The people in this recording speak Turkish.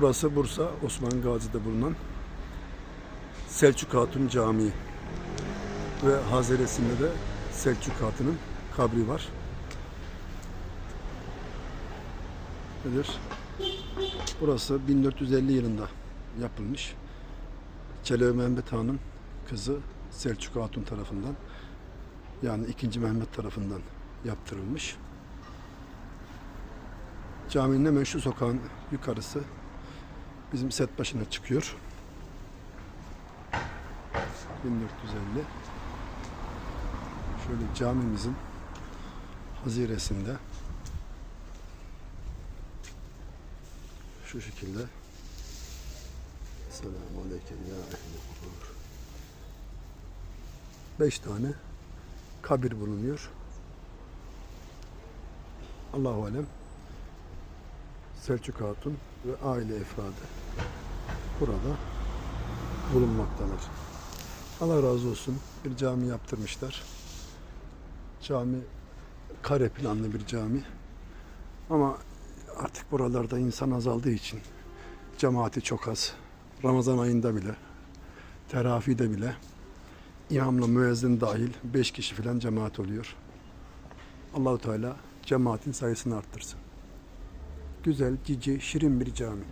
Burası Bursa Osman Gazi'de bulunan Selçuk Hatun Camii ve haziresinde de Selçuk Hatun'un kabri var. Nedir? Burası 1450 yılında yapılmış. Çelebi Mehmet Han'ın kızı Selçuk Hatun tarafından yani 2. Mehmet tarafından yaptırılmış. Caminin hemen şu sokağın yukarısı bizim set başına çıkıyor. 1450 Şöyle camimizin haziresinde şu şekilde Selamun Aleyküm ya. Beş tane kabir bulunuyor. Allahu alem Selçuk Hatun ve aile efradı burada bulunmaktalar. Allah razı olsun bir cami yaptırmışlar. Cami kare planlı bir cami. Ama artık buralarda insan azaldığı için cemaati çok az. Ramazan ayında bile, terafide bile imamla müezzin dahil 5 kişi falan cemaat oluyor. Allahu Teala cemaatin sayısını arttırsın. Güzel, cici, şirin bir cami.